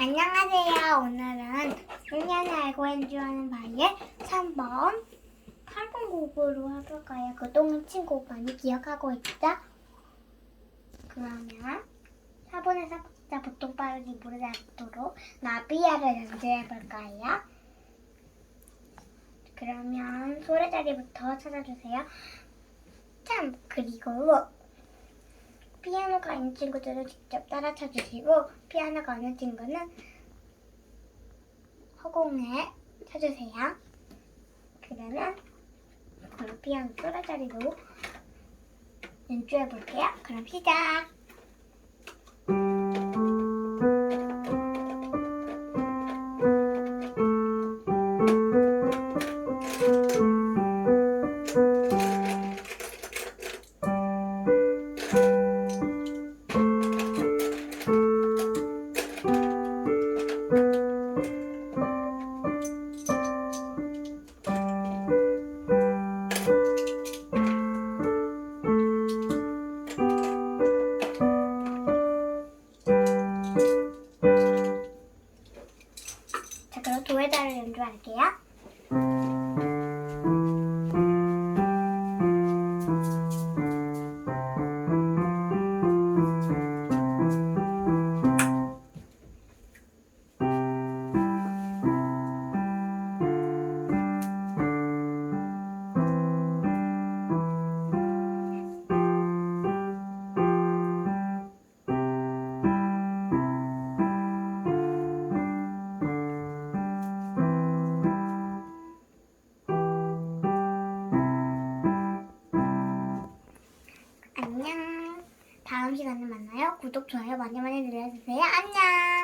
안녕하세요. 오늘은 1년에 알고 연주하는 바이의 3번 8번 곡으로 해볼 거예요. 그동안 친곡 많이 기억하고 있죠? 그러면 4번에서 진짜 보통 빠르게 부르지 않도록 나비야를 연주해볼 거예요. 그러면 소리 자리부터 찾아주세요. 참, 그리고 피아노가 있는 친구들은 직접 따라 쳐주시고 피아노가 없는 친구는 허공에 쳐주세요. 그러면 그럼 피아노 소라자리로 연주해 볼게요. 그럼 시작. 자, 그럼 도에다를 연주할게요. 다음 시간에 만나요. 구독, 좋아요 많이 많이 눌러주세요. 안녕.